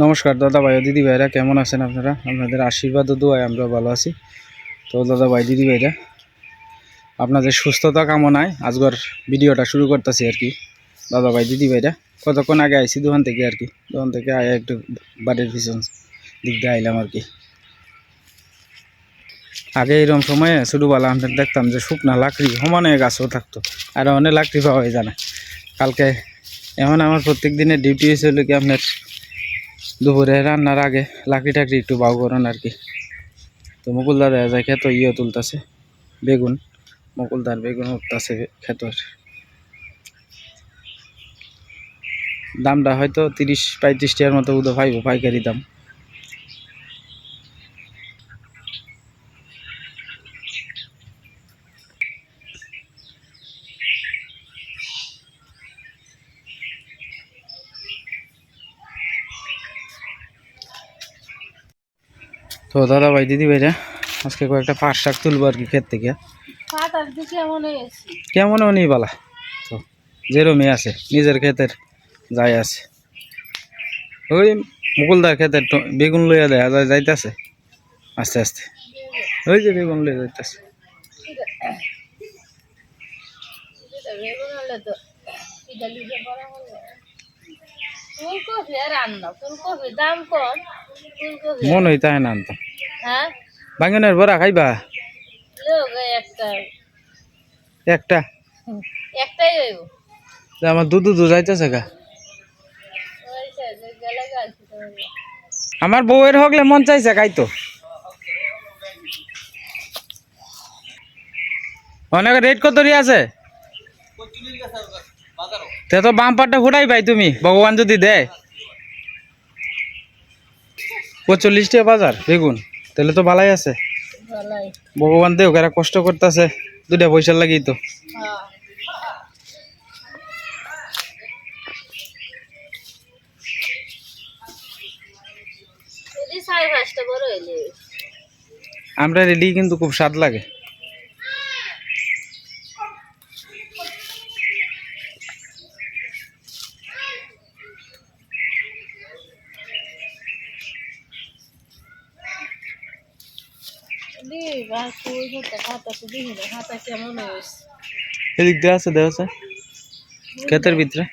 নমস্কার দাদা ভাই দিদি ভাইরা কেমন আছেন আপনারা? আপনাদের আশীর্বাদ ও দোয়ায় আমরা ভালো আছি। তো দাদা ভাই দিদি ভাইরা আপনাদের সুস্থতা কামনায় আজকের ভিডিওটা শুরু করতেছি আর কি। দাদা ভাই দিদি ভাইরা কতক্ষণ আগে আইছি? দোকান থেকে আর কি। দোকান থেকে আয় একটু বাড়ির পিছন দিক দিয়ে আইলাম আর কি। আগে এরকম সময়ে ছোটোবেলা আমরা দেখতাম যে শুকনা লাকড়ি, সমানে গাছও থাকতো, আর অনেক লাকড়ি পাওয়া যায় না। কালকে এমন আমার প্রত্যেক দিনের ডিউটি হয়েছিল কি আপনার দুপুরে রান্নার আগে লাকড়ি টাকড়ি একটু বাউ করেন আর কি। তো মুকুলদা দেখা যায় খেত ইয়ে তুলতেছে। বেগুন মুকুলদার বেগুন উঠতেছে খেতর দামটা হয়তো তিরিশ পঁয়ত্রিশ টাকার মতো উদো পাইব, পাইকারি দাম। তো দাদা ভাই দিদি ভাইরা আজকে কয়েকটা পাট শাক তুলবো আর কি ক্ষেত থেকে। মনে কেমন নেই বালা। তো যেরমই আছে নিজের ক্ষেতের যাই আছে। ওই মুকুলদার ক্ষেতের বেগুন লইয়া দেয়া যায় যাইতেছে। আস্তে আস্তে। ওই যে বেগুন লইয়া যাইতেছে। বেগুন হলে তো ফুলকপি আর রান্না ফুলকপি দাম কম ফুলকপি মন হইতে না আনতাম হ্যাঁ? বাঙ্গনের বড়া খাইবা? একটা। একটা? একটাই হইব। আমার দুধ দুধ যাইতেছে গা। আমার বউয়ের হগলে মন চাইছে খাইতো। অনেক রেট কত আছে তে তো বাম পাটটা ফুটাই পাই তুমি ভগবান যদি দেয়। পঁচল্লিশ টাকা বাজার বেগুন তাহলে তো ভালাই আছে। ভগবান দেও এরা কষ্ট করতেছে দুটা পয়সা লাগি তো। হ্যাঁ। আমরা রেডি কিন্তু খুব স্বাদ লাগে দি বা কই হতে খাতা তো দিহি না খাতা কেমন হয়েছে এদিক দিয়ে আছে দেওয়া আছে। ক্ষেতের ভিতরে।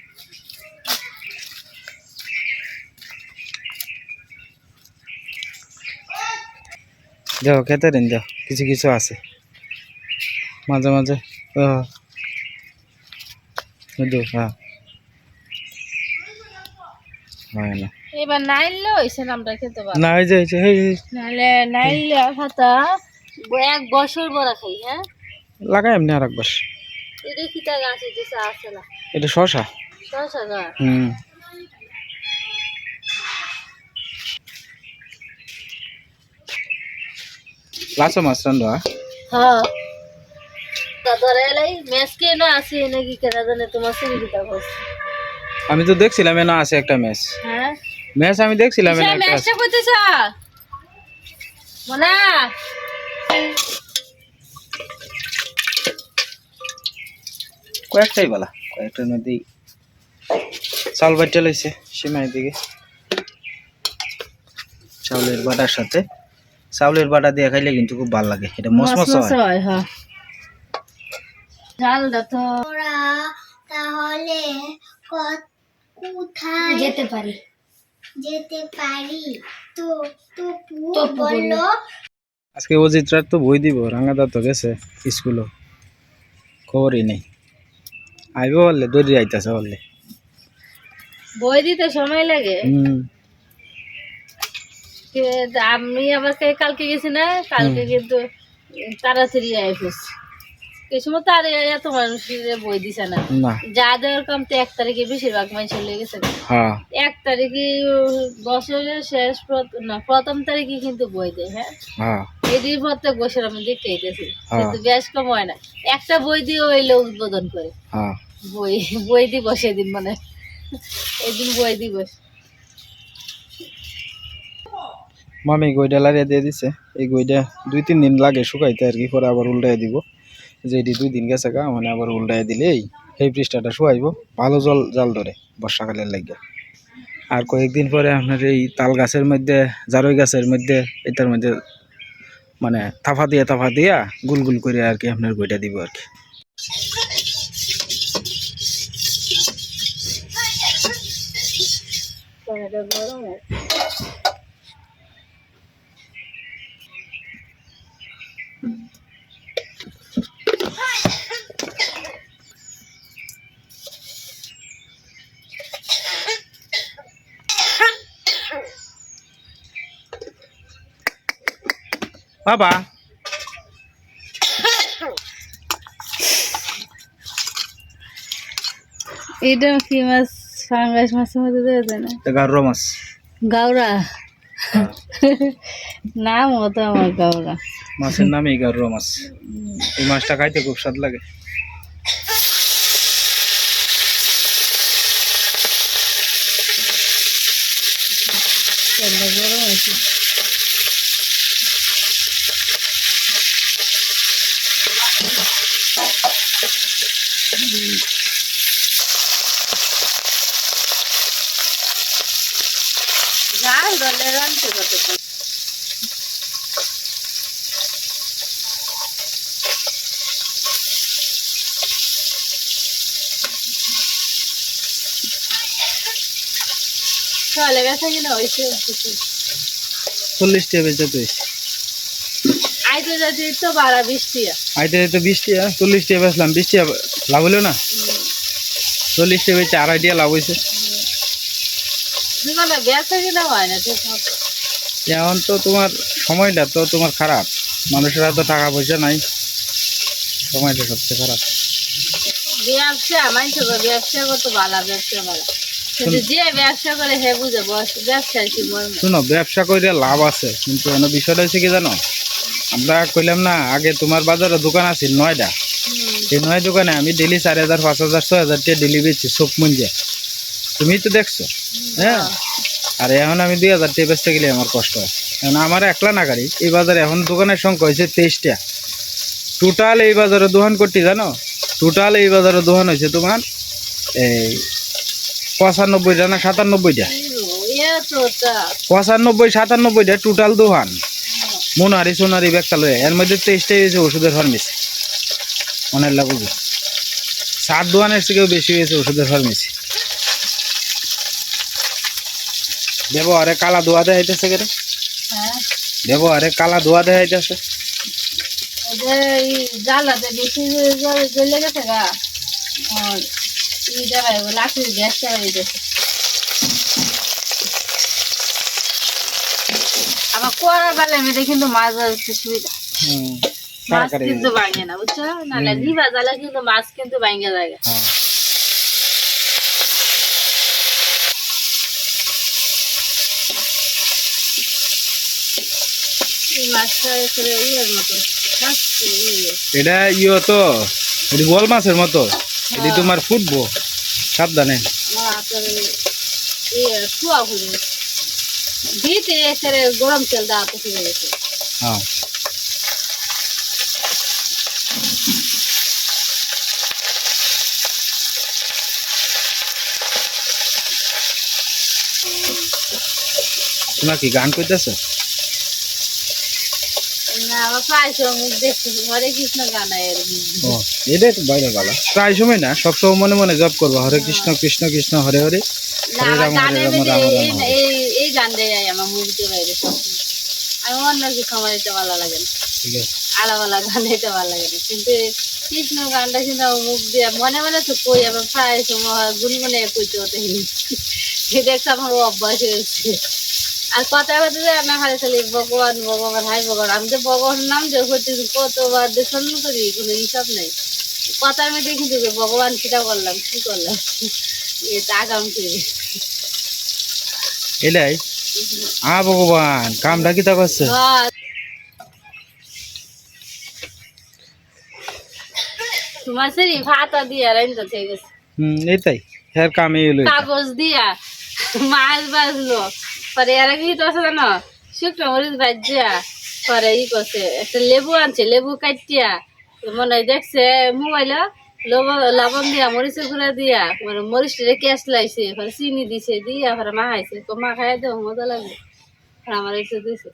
দেখো ক্ষেতের দিন দেখো কিছু কিছু আছে। মাঝে মাঝে। বুঝলো হ্যাঁ। হয় না। এবার নাইলে হয়েছে আমরা খেতে পারব। না এই যে, নাহলে নাইলে খাতা এক বছর বড় খাই হ্যাঁ? লাগাই এমনি আর একবার এটা কিতা গাছ হইতেছে আছে না? এটা শশা শশা গাছ হুম। মাছ রান্ধবা? হ্যাঁ। তা আমি তো দেখছিলাম এনে আছে একটা ম্যাচ। হ্যাঁ? ম্যাচ আমি দেখছিলাম মনা? কয়েকটাই বলা কয়েকটার মধ্যেই চাল বাচ্চা লইছে সীমার দিকে। চাউলের বাটার সাথে। চাউলের বাটা দিয়ে খাইলে কিন্তু খুব ভালো লাগে এটা মসমস হয়। হয় হ্যাঁ। ঝালটা তো তাহলে কোথায় যেতে পারি। যেতে পারি? তো তো বলল আজকে অজিতরার তো বই দিব রাঙাদা তো গেছে স্কুলও। খবরই নেই। আইব বললে দৌড়ি আইতেছে বললে। বই দিতে সময় লাগে? আমি আবার কালকে গেছি না? কালকে কিন্তু তাড়াতাড়ি আই ফেলছি এই সময় তো আর এত মানুষের বই দিছে না। যা দেওয়ার কাম তো এক তারিখে বেশিরভাগ মানুষ চলে গেছে। হ্যাঁ। এক তারিখে বছরের শেষ না প্রথম তারিখে কিন্তু বই দেয় হ্যাঁ? হ্যাঁ। প্রত্যেক বছর আমি দেখতে হ্যাঁ। কিন্তু বেশ কম হয় না। একটা বই দিয়ে ওইলে উদ্বোধন করে। বই বই দিবস সেদিন মানে এদিন বই দিবস। মামি গইডা লারিয়া দিয়ে দিছে। এই গইডা দুই তিন দিন লাগে শুকাইতে আর কি পরে আবার উল্টাই দিব। যে এটি দুই দিন গেছে গা মানে আবার উল্টাই দিলেই সেই পৃষ্ঠাটা শুকাইব ভালো জল, জাল ধরে বর্ষাকালের লাগে। আর কয়েকদিন পরে আপনার এই তাল গাছের মধ্যে, জারই গাছের মধ্যে, এটার মধ্যে মানে থাফা দিয়া থাফা দিয়া গুল গুল করে আর কি আপনার বইটা দিব আর কি। গরম বাবা। এটা কি মাছ? ফাঙ্গাস মাছের মধ্যে দেওয়া যায় না? গাউরা মাছ। গাওরা? নাম হতো আমার গাওরা। মাছের নামই গাউরা মাছ। এই মাছটা খাইতে খুব স্বাদ লাগে তেলটা গরম আছে রানতে কতক্ষণ চলে গেছে কিনা হয়েছে চল্লিশ টাকা বেচে তুই আইতে যাচ্ছি তো বাড়া বৃষ্টি আইতে তো বিশ টাকা চল্লিশ টাকা বেচলাম বিশ টাকা লাভ হলো না? চল্লিশ টাকা লাভ হয়েছে। হয় না ঠিক মতো এখন তো তোমার সময়টা তো তোমার খারাপ। মানুষের হাতে টাকা পয়সা নাই। সময়টা সবচেয়ে খারাপ। ব্যবসা মানছে ব্যবসা ভালো ভালো। করে শুনো ব্যবসা লাভ আছে কিন্তু বিষয়টা হচ্ছে কি জানো? আমরা কইলাম না আগে তোমার বাজারে দোকান আছে নয়টা এই নয় দোকানে আমি ডেলি চার হাজার পাঁচ হাজার ছয় হাজার টাকা ডেলি বেচছি চোখ মুঞ্জে তুমি তো দেখছ হ্যাঁ? আর এখন আমি দুই হাজার টাকা বেচতে গেলে আমার কষ্ট হয়। এখন আমার একলা না গাড়ি এই বাজারে এখন দোকানের সংখ্যা হয়েছে তেইশটা। টোটাল এই বাজারে দোকান করতে জানো? টোটাল এই বাজারে দোকান হয়েছে তোমার এই পঁচানব্বইটা না সাতানব্বইটা? পঁচানব্বই সাতানব্বইটা টোটাল দোকান মোনারি সোনারি ব্যাগটা লয়ে। এর মধ্যে তেইশটাই হয়েছে ওষুধের ফার্মেসি। অনেক লাভ বুঝো সাত দোকানের থেকেও বেশি হয়েছে ওষুধের ফার্মেসি ব্যবহারে কালা ধোয়া দেয় হইতেছে কেন হ্যাঁ। ব্যবহারে কালা ধোয়া দেয় হইতেছে ওদের এই জ্বালাতে বেশি জ্বলে গেছে গা। গ্যাস চালাই আবার করার বেলা মেয়েটা কিন্তু মাছ ধরতে সুবিধা। হুম। মাছ কিন্তু ভাঙে না বুঝছ? নাহলে জিভা জ্বালা কিন্তু মাছ কিন্তু ভাঙে যায় হ্যাঁ। এটা ইয়ে তো এটি বল মাছের মতো। এটি তোমার ফুটবো সাবধানে। গরম তেল গেছে হ্যাঁ। তোমার কি গান করতেছো হরে কৃষ্ণ গান এর ও এটাই তো বাইরে ভালো প্রায় সময় না সব মনে মনে জব করব হরে কৃষ্ণ কৃষ্ণ কৃষ্ণ হরে হরে। হরে রাম হরে রাম রাম রাম এই- হরে। এই এই গান দিয়ে আমার মুখ বাইরে আমি অন্য কিছু আমার এটা ভালো লাগে না। ঠিক আছে। আলাদা গান এটা ভালো লাগে না। কিন্তু কৃষ্ণ গানটা কিন্তু মুখ দিয়ে মনে মনে তো কই আমার প্রায় সময় গুনগুনে কইতে হতে এটা একটা আমার অভ্যাস হয়েছে। আর কথা কথা যে আমি খালি খালি ভগবান ভগবান হাই ভগবান। আমি তো ভগবানের নাম যে হচ্ছে কতবার দেশন করি কোনো হিসাব নেই। কথার মধ্যে কিন্তু ভগবান কিটা করলাম কি করলাম? এটা আগাম করি এটাই? আ ভগবান কামটা কি তা করছে? বাস। তোমার সেরি ভাতা দিয়া রাইন তো ঠিক আছে হুম এইটাই হ্যার কামে এলো কাগজ দিয়া মাছ বাজলো পরে আর কি তো আছে জানো? শুকনো মরিচ বাজিয়া পরে ই করছে, একটা লেবু আনছে, লেবু কাটিয়া। মনে হয় দেখছে, মোবাইল লবণ দিয়া, মরিচের গুঁড়া দিয়া মানে মরিচটা ক্যাশ লাইছে, পরে চিনি দিছে, দিয়া পরে মাখাইছে। তো মাখাই দেও মজা লাগে আর আমার এসে দিছে।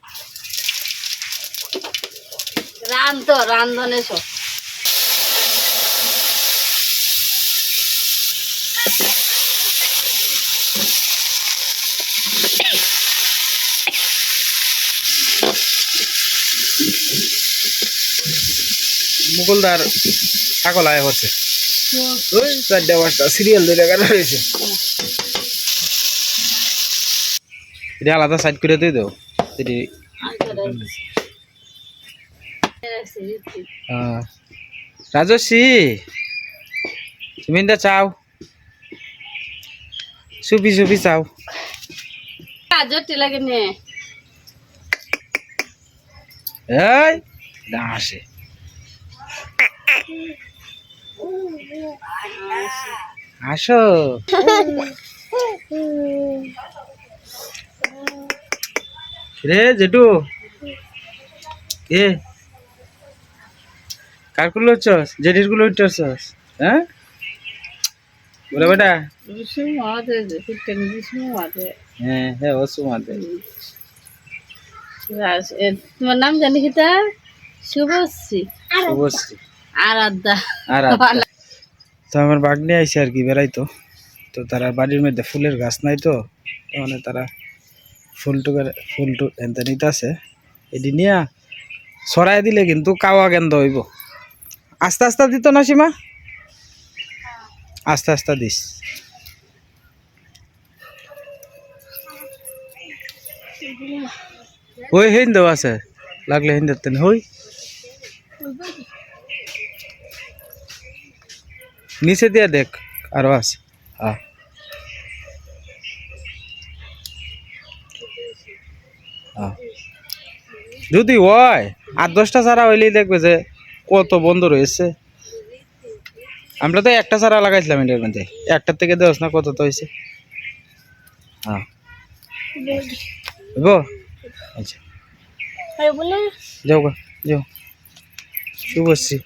রান তো রান্ধনে সব। মুকুলদার ছাগল আয় হচ্ছে। চারটা পাঁচটা সিরিয়াল ধরে গেলে রয়েছে? আলাদা সাইড করে দিয়ে দেও। এটি আহ, রাজস্বী তুমি চাও। সুপি সুপি চাও। লাগে এই না আসে। আসো। রে জেঠু। কে? কারগুলো হচ্ছস জেঠিরগুলো হচ্ছস হ্যাঁ? বলে বেটা। হ্যাঁ হ্যাঁ ও সুমাতে তোমার নাম জানি কিতা শুভশ্রী। আর- তো আমার বাগনি আইসে আর কি বেড়াইতো তো। তারা বাড়ির মধ্যে ফুলের গাছ নাই তো। মানে তারা ফুল টুকে ফুল টু এনতে নিতে আছে এটি নিয়া সরাই দিলে কিন্তু কাওয়া গেন্দ হইব। আস্তে আস্তে দিত না সীমা? আস্তে আস্তে দিস। ওই হিন্দ আছে। লাগলে হিন্দের তেন হই। নিচে দিয়ে দেখ আরও আছে। হ্যাঁ। যদি হয় আট দশটা চারা হইলেই দেখবে যে কত বন্ধ রয়েছে। আমরা তো একটা চারা লাগাইছিলাম এটার মধ্যে। একটার থেকে দেওয়াস না কত তো হয়েছে হ্যাঁ? আচ্ছা। যাও যাও। শুভশ্রী।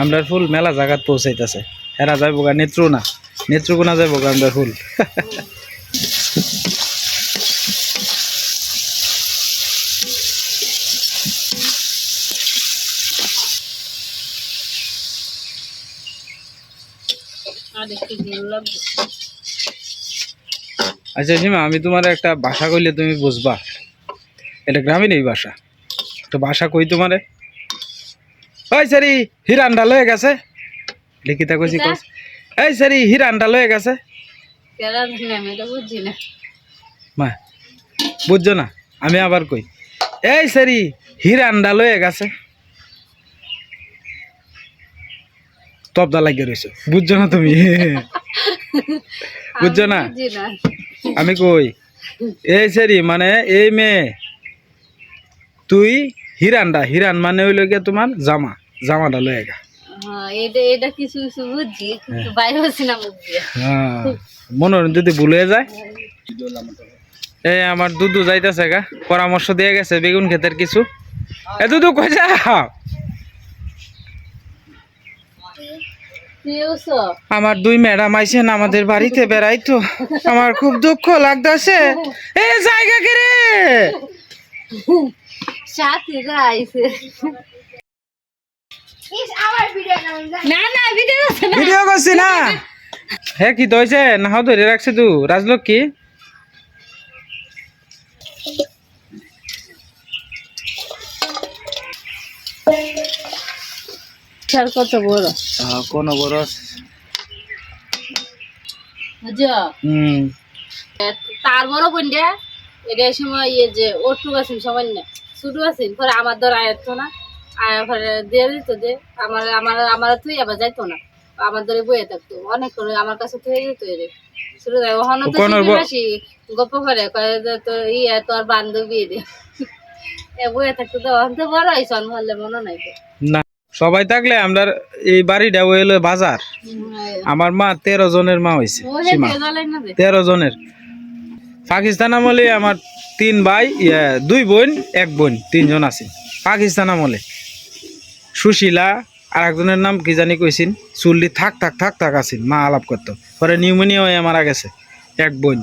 আমরা ফুল মেলা জায়গা পৌঁছাইতেছে। এরা যাইব গা নেত্রু না নেত্রকোনা যাইব গা আমরা ফুল আর একটু ভালো লাগবে আচ্ছা সীমা আমি তোমার একটা ভাষা কইলে তুমি বুঝবা। এটা গ্রামীণ এই ভাষা তো ভাষা কই তোমারে? ওই সারি হিরান্ডা লয়ে গেছে। লিখিতা কইছি? কইছি এই সারি হিরান্ডা লয়ে গেছে। মা বুঝছ না? আমি আবার কই। এই সারি হিরান্ডা লয়ে গেছে। তবদা লাগিয়ে রয়েছে বুঝছ না তুমি? বুঝছ না। আমি কই? এই সারি মানে এই মেয়ে। তুই হিরানটা হিরান মানে হইল গিয়ে তোমার জামা জামাটা লয়ে গা হ্যাঁ দিয়ে হ্যাঁ। মনোরঞ্জন যদি ভুলে যায়। এই আমার দুদু যাইতেছে গা পরামর্শ দিয়ে গেছে বেগুন ক্ষেতের কিছু। এ দুদু কই যা কি হইছো? আমার দুই ম্যাডাম আইছেন আমাদের বাড়িতে বেড়াইতো আমার খুব দুঃখ লাগতেছে। এ জায়গা কে রে? সাথীরা আইছে। না না ভিডিও ভিডিও করছি না? হ্যাঁ কি না ধরে রাখছে তু। রাজলক্ষ্মী? স্যার কত বড়? কোন বড় হুম। তার বড় এটা সময় ইয়ে যে ওটুক আছেন সবাই না ছোটো আছেন পরে আমার ধর আয়ত্ত না আয়া পরে দিয়ে দিত যে আমার আমার আমার তুই আবার যাইতো না আমার ধরে বইয়ে থাকতো অনেক করে আমার কাছে তুই যেত রে শুরু যায় ওখানে তো আসি গপ্প করে কয়ে তোর ইয়ে তোর বান্ধবী রে। এ বইয়ে থাকতো তো ওখান তো বড় হয়েছে হলে মনে নাই তো। না। সবাই থাকলে আমরা এই বাড়িটা হইল বাজার। আমার মা তেরো জনের মা হয়েছে তেরো জনের। পাকিস্তান আমলে আমার তিন ভাই ইয়ে, দুই বোন এক বোন তিনজন আছে। পাকিস্তান আমলে। সুশীলা আর একজনের নাম কি জানি কইছিন? চুল্লি থাক থাক থাক থাক আছেন মা আলাপ করতো। পরে নিউমোনিয়া হয়ে মারা গেছে এক বোন।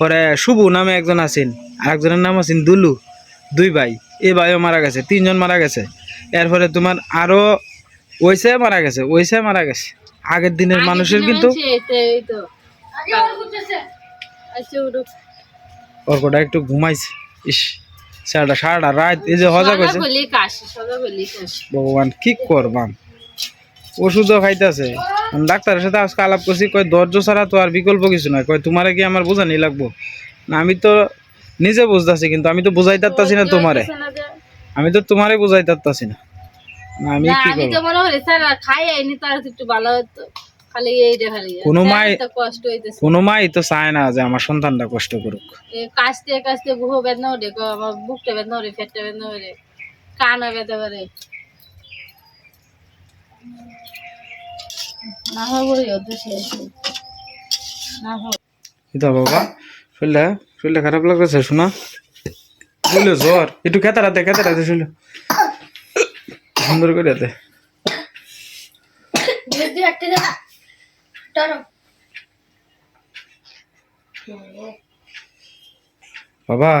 পরে শুভু নামে একজন আছেন আর একজনের নাম আছেন দুলু। দুই ভাই এ ভাইও মারা গেছে তিনজন মারা গেছে। এরপরে তোমার আরও ওইসে মারা গেছে ওইসে মারা গেছে। আগের দিনের মানুষের কিন্তু অর্কটা একটু ঘুমাইছে। ইস সারাটা সারাটা রাত এই যে হজা কাশি ভগবান কি করবাম? ওষুধও খাইতেছে। ডাক্তারের সাথে আজকে আলাপ করছি কয় ধৈর্য ছাড়া তো আর বিকল্প কিছু না কয় তোমারে কি আমার বোঝানি লাগবো? না আমি তো নিজে বুঝতেছি কিন্তু আমি তো বুঝাই পারতাছি না তোমারে। আমি তো তোমারে বুঝাই পারতাছি না। আমি কি আমি তো মনে হলে স্যার খাই আইনি তার একটু ভালো হতো। খালি এইটা খালি। কোনো মাই- কষ্ট হইতেছে। কোনো মাই তো চায় না যে আমার সন্তানটা কষ্ট করুক। এ কাশতে কাশতে বুহো বেদনা ওঠে গো, আমার বুকটা বেদনা ওঠে পেটটা বেদনা ওঠে কানও ব্যথা করে। না অত শেষ না এটা বাবা শরীরটা শরীরটা খারাপ লাগতেছে শোনা। বলল জ্বর। একটু খেতারাতে খেতারাতে শুনলো সুন্দর করে দে। বাবা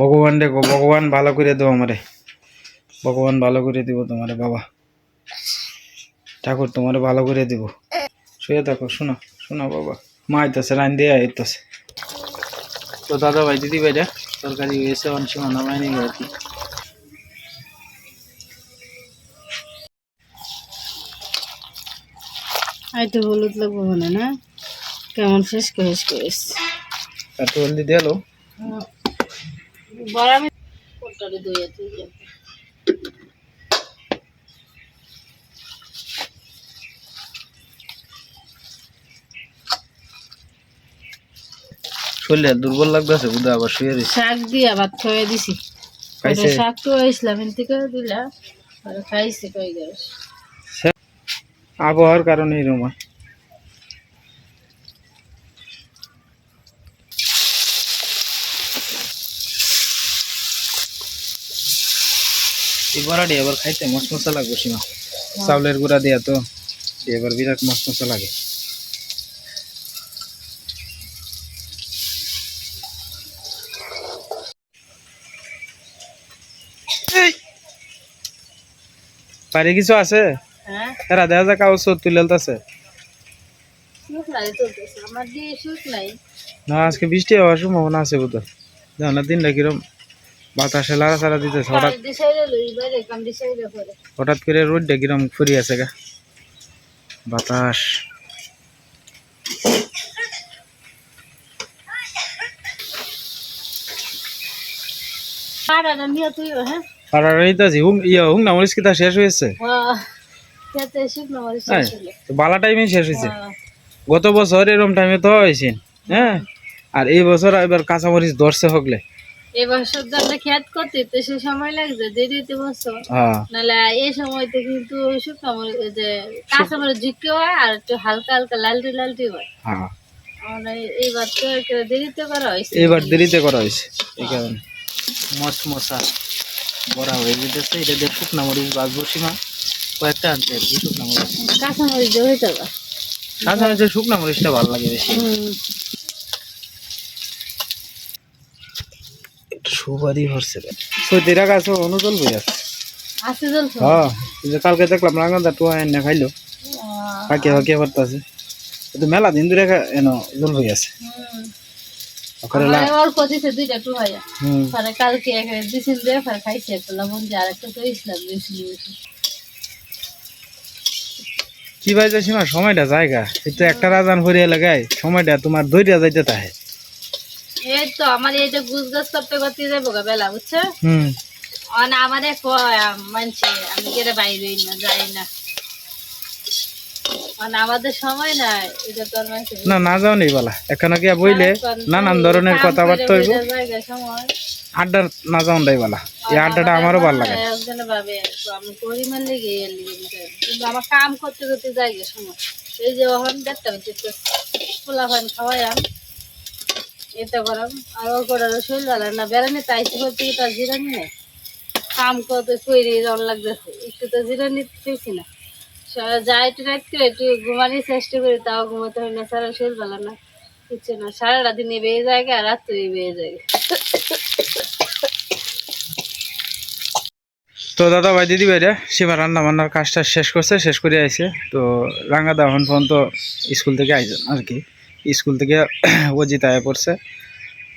ভগবান দেখো ভগবান ভালো করে দেবো আমারে। ভগবান ভালো করে দিব তোমারে বাবা। ঠাকুর তোমারে ভালো করে দিব। শুয়ে থাকো শোনো শোনো বাবা। মা আইতাছে রান দিয়ে আইতাছে। তো দাদা ভাই দিদি ভাইরা? তরকারি হয়েছে অনেক সময় নামাই নিবে আর কি। হয়তো হলুদ লাগবো মানে না? কেমন শেষ করে শেষ করে একটু হলদি দিয়ে বড় আমি পোটটারে দই আছে শরীরে দুর্বল লাগতেছে বুধ আবার শুয়ে দিছে শাক দিয়ে ভাত খাওয়াই দিছি। শাক তো ইসলাম এনতে করে দিলা আর খাইছে কই গেছ আবহাওয়ার কারণে এরকম হয় এবার এবার খাইতে মশ মশা লাগবে সীমা। চাউলের গুঁড়া দিয়া তো এবার বিরাট মশ মশা লাগে। বাড়ি কিছু আছে হ্যাঁ এরা দেখা যায় কাগজ তুলে আছে সুখ নাই চলতেছে আমার দিয়ে সুখ নাই না আজকে বৃষ্টি হওয়ার সম্ভাবনা আছে বোধ হয় না দিনটা কিরম বাতাসে লাড়া চাড়া দিতেছে হঠাৎ কাল দিশাইলে লই বাইরে কাম দিশাইলে করে হঠাৎ করে রোদটা কিরম ফুরি আছে গা বাতাস আর আর নিয়ে তুই হ্যাঁ হুং ইয়া হুং শেষ হয়েছে? হ্যাঁ হ্যাঁ, শেষ হলো। তো বালা টাইমে শেষ হয়েছে। গত বছর এরম টাইমে তো হয়েছে হ্যাঁ? আর এই বছর এবার কাঁচামরিচ ধরছে হকলে খেয়াত করতে তো সে সময় লাগছে দেরিতে বছর। হ্যাঁ। নাহলে এই সময়তে কিন্তু শুকনো মরিচ যে কাঁচা মরিচ ঝুঁকি হয় আর একটু হালকা হালকা লালটি লালটি হয়। এইবার তো দেরিতে করা হয়েছে। এবার দেরিতে করা হয়েছে এই কারণে। মশ মশা বড়া হয়ে যেতেছে। এটা দিয়ে শুকনা মরিচ বাঁচবো সীমা কয়েকটা আনতে আর কি শুকনা মরিচ। কাঁচা মরিচ হইতে পারে। সাধারণত শুকনা মরিচটা ভালো লাগে বেশি। সুবাদি ভরছে সত্যি রাখা আছে অনুজল বই আছে। হ্যাঁ কালকে দেখলাম রাঙাদা টুয়া এনে খাইলো। পাকিয়া করতেছে তো মেলা দিন ধরে এনো জল বই আছে। ওখানে লা- অল্প দিছে দুইটা টু হয়। পরে কালকে এখানে দিছিল পরে খাইছে একটা লবণ দিয়ে আর একটা তো ইসলাম বেশি বেশি। কি ভাই যে সীমা সময়টা জায়গা। কিন্তু একটা রাজান ভরিয়া লাগাই সময়টা তোমার দইটা যাইতে তাহে। এই তো আমার এইটা গুছ গাছ করতে করতে যাব গা বেলা বুঝছ? হুম। মানে আমারে কয় মানছে আমি কেটে বাইরে না যাই না। মানে আমাদের সময় নাই এটা তোর না না যাও নেই বলা। এখানে গিয়া বইলে নানান ধরনের কথাবার্তা হইব। আড্ডা না যাও নাই বলা। এই আড্ডাটা আমারও ভালো লাগে। তো আমি পরিমাণ লেগে এর লিগে বুঝাই। কিন্তু আমার কাম করতে করতে যাই গে সময়। এই যে ওখান দেখতে হচ্ছে পোলা ফান খাওয়াই এটা করাম আর ও করার শরীর ভালো না বেড়ানি তাইছি করতে কি তার জিরানি নেই? কাম করতে কইরে একটু তো জিরানি পেয়েছি না। স- যা একটু রাখতে একটু ঘুমানোর চেষ্টা করি, তাও ঘুমাতে হয় না, সারা শরীর ভালো না, কিছু না। সারাটা দিনে বেয়ে যায় আর রাত্রে বেয়ে যায় তো দাদা ভাই, দিদি ভাইরা সীমা রান্না বান্নার কাজটা শেষ করছে, শেষ করে আইছে। তো রাঙ্গা দাহন পর্যন্ত স্কুল থেকে আইছেন আর কি। স্কুল থেকে ও জিতায় পড়ছে।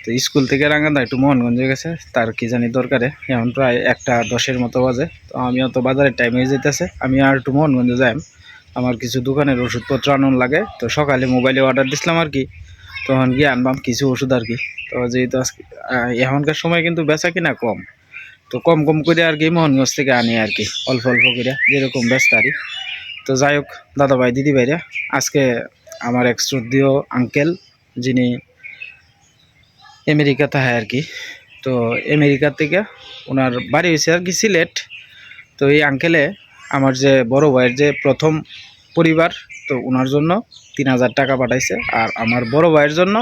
তো স্কুল থেকে রাঙ্গাদা একটু মোহনগঞ্জে গেছে, তার কি জানি দরকারে, এখন প্রায় একটা দশের মতো বাজে। তো আমিও তো বাজারের টাইমে যেতেছে, আমি আর একটু মোহনগঞ্জে যাই আমার কিছু দোকানের ওষুধপত্র আনুন লাগে, তো সকালে মোবাইলে অর্ডার দিছিলাম আর কি, তখন গিয়ে আনবাম কিছু ওষুধ আর কি। তো যেহেতু আজকে এখনকার সময় কিন্তু বেচা কিনা কম, তো কম কম করে আর কি মোহনগঞ্জ থেকে আনি আর কি, অল্প অল্প করে, যেরকম ব্যস্ত আরই তো যাই হোক দাদা ভাই দিদি ভাইরা আজকে আমার এক শ্রদ্ধীয় আঙ্কেল যিনি আমেরিকাতে হয় আর কি তো আমেরিকা থেকে ওনার বাড়ি হয়েছে আর কি সিলেট। তো এই আঙ্কেলে আমার যে বড় ভাইয়ের যে প্রথম পরিবার, তো ওনার জন্য তিন হাজার টাকা পাঠাইছে। আর আমার বড় ভাইয়ের জন্য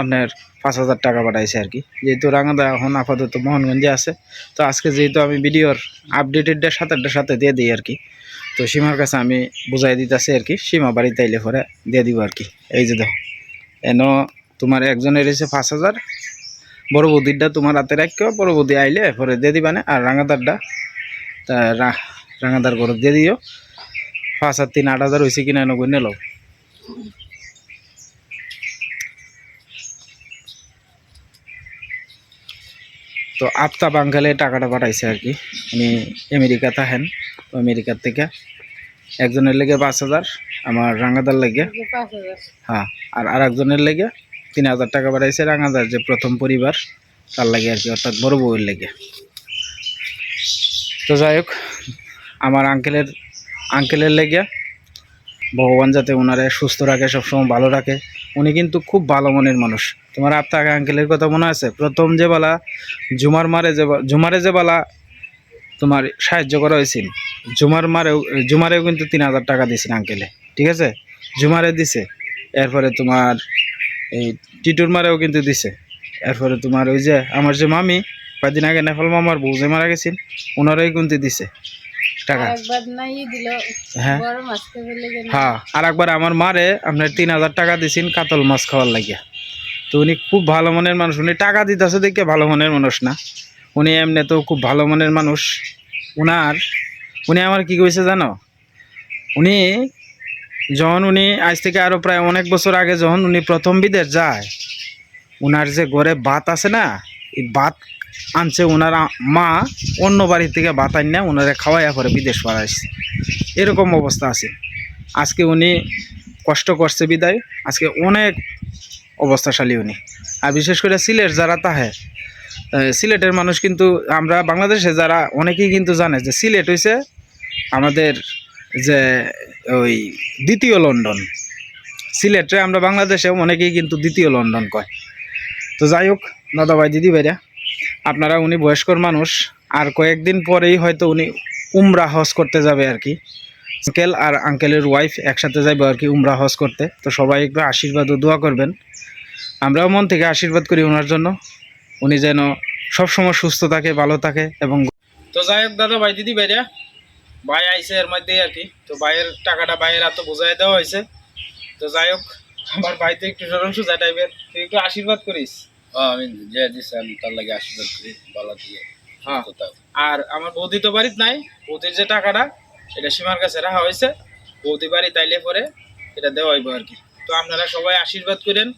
আপনার পাঁচ হাজার টাকা পাঠাইছে আর কি যেহেতু রাঙাদা এখন আপাতত মোহনগঞ্জে আছে, তো আজকে যেহেতু আমি ভিডিওর আপডেটেডটার সাথেটার সাথে দিয়ে দিই আর কি তো সীমার কাছে আমি বুঝাই দিতেছি আর কি সীমা বাড়িতে আইলে পরে দিয়ে দিব আর কি এই যে দেখো, এন তোমার একজনের এসে পাঁচ হাজার বড় বৌদিরটা তোমার হাতে রাখিও বড় বৌদি আইলে পরে দিয়ে দিবানে আর রাঙাদারটা তা রাঙাদার ঘর দিয়ে দিও। পাঁচ আর তিন আট হাজার হয়েছে কিনা এনে গুনে লও। তো আফতাব আঙ্কালে টাকাটা পাঠাইছে আর কি। উনি আমেরিকা থাকেন আমেরিকার থেকে একজনের লেগে পাঁচ হাজার আমার রাঙাদার লেগে। হ্যাঁ আর আর একজনের লেগে তিন হাজার টাকা বাড়াইছে, রাঙাজার যে প্রথম পরিবার, তার লাগে আর কি, অর্থাৎ বড় বউয়ের লেগে। তো যাই হোক, আমার আঙ্কেলের আঙ্কেলের লেগে ভগবান যাতে ওনারা সুস্থ রাখে, সবসময় ভালো রাখে, উনি কিন্তু খুব ভালো মনের মানুষ। তোমার আপনাকে আঙ্কেলের কথা মনে আছে? প্রথম যে বেলা জুমার মারে যে জুমারে যে বেলা তোমার সাহায্য করা হয়েছিল জুমার মারেও জুমারেও কিন্তু তিন হাজার টাকা দিয়েছিল আঙ্কেলে ঠিক আছে? জুমারে দিছে, এরপরে তোমার এই টিটুর মারেও কিন্তু দিছে। এরপরে তোমার ওই যে আমার যে মামি কয়েকদিন আগে নেপাল মামার বউ যে মারা গেছেন ওনারাই কিন্তু দিছে টাকা। হ্যাঁ। হ্যাঁ আর একবার আমার মারে আপনার তিন হাজার টাকা দিয়েছেন কাতল মাছ খাওয়ার লাগিয়া। তো উনি খুব ভালো মনের মানুষ উনি টাকা দিতেছে দেখে ভালো মনের মানুষ না। উনি এমনি তো খুব ভালো মনের মানুষ। উনার উনি আমার কি কইছে জানো? উনি যখন উনি আজ থেকে আরও প্রায় অনেক বছর আগে যখন উনি প্রথম বিদেশ যায়, উনার যে ঘরে ভাত আছে না, এই ভাত আনছে ওনার মা অন্য বাড়ি থেকে ভাত আন না ওনারে খাওয়াইয়া করে বিদেশ পাঠাইছে এরকম অবস্থা আছে। আজকে উনি কষ্ট করছে বিদায়, আজকে অনেক অবস্থাশালী উনি। আর বিশেষ করে সিলেট যারা তাহে সিলেটের মানুষ কিন্তু আমরা বাংলাদেশে যারা অনেকেই কিন্তু জানে যে সিলেট হইছে আমাদের যে ওই দ্বিতীয় লন্ডন। সিলেটে আমরা বাংলাদেশে অনেকেই কিন্তু দ্বিতীয় লন্ডন কয়। তো যাই হোক দাদা ভাই দিদি ভাইরা, আপনারা উনি বয়স্কর মানুষ, আর কয়েকদিন পরেই হয়তো উনি উমরা হজ করতে যাবে আর কি। আঙ্কেল আর আঙ্কেলের ওয়াইফ একসাথে যাবে আর কি উমরা হজ করতে। তো সবাই একটু আশীর্বাদ ও দোয়া করবেন। আমরাও মন থেকে আশীর্বাদ করি ওনার জন্য। উনি যেন সবসময় সুস্থ থাকে, ভালো থাকে এবং তো যাই হোক দাদা ভাই দিদি ভাইরা ভাই আইসে এর মধ্যেই আর কি। তো ভাইয়ের টাকাটা ভাইয়ের এত বোঝাই দেওয়া হয়েছে। তো যাই হোক আমার ভাই তো একটু সরম সুজা টাইপের। তুই একটু আশীর্বাদ করিস। আমি যে দিছি আমি তার লাগে আশীর্বাদ করি বালা দিয়ে হ্যাঁ। আর আমার বৌদি তো বাড়িতে নাই বৌদির যে টাকাটা এটা সীমার কাছে রাখা হয়েছে। বৌদি বাড়ি তাইলে পরে এটা দেওয়া হইব আর কি। তো আপনারা সবাই আশীর্বাদ করেন।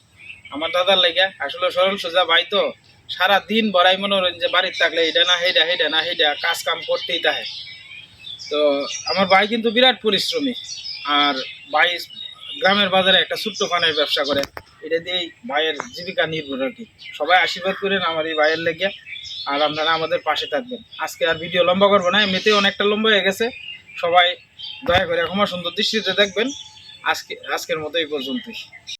আমার দাদার লাগে আসলে সরল সোজা ভাই তো সারা দিন বড়াই মনোরঞ্জন যে বাড়িতে থাকলে এটা না হেডা হেডা না হেডা কাজ কাম করতেই থাকে। তো আমার ভাই কিন্তু বিরাট পরিশ্রমী। আর ভাই গ্রামের বাজারে একটা ছোট্ট পানের ব্যবসা করে। এটা দিয়েই ভাইয়ের জীবিকা নির্ভর আর কি। সবাই আশীর্বাদ করেন আমার এই ভাইয়ের লেগে। আর আপনারা আমাদের পাশে থাকবেন। আজকে আর ভিডিও লম্বা করব না, এমনিতেই অনেকটা লম্বা হয়ে গেছে। সবাই দয়া করে ক্ষমা সুন্দর দৃষ্টিতে দেখবেন। আজকে আজকের মতো এই পর্যন্তই।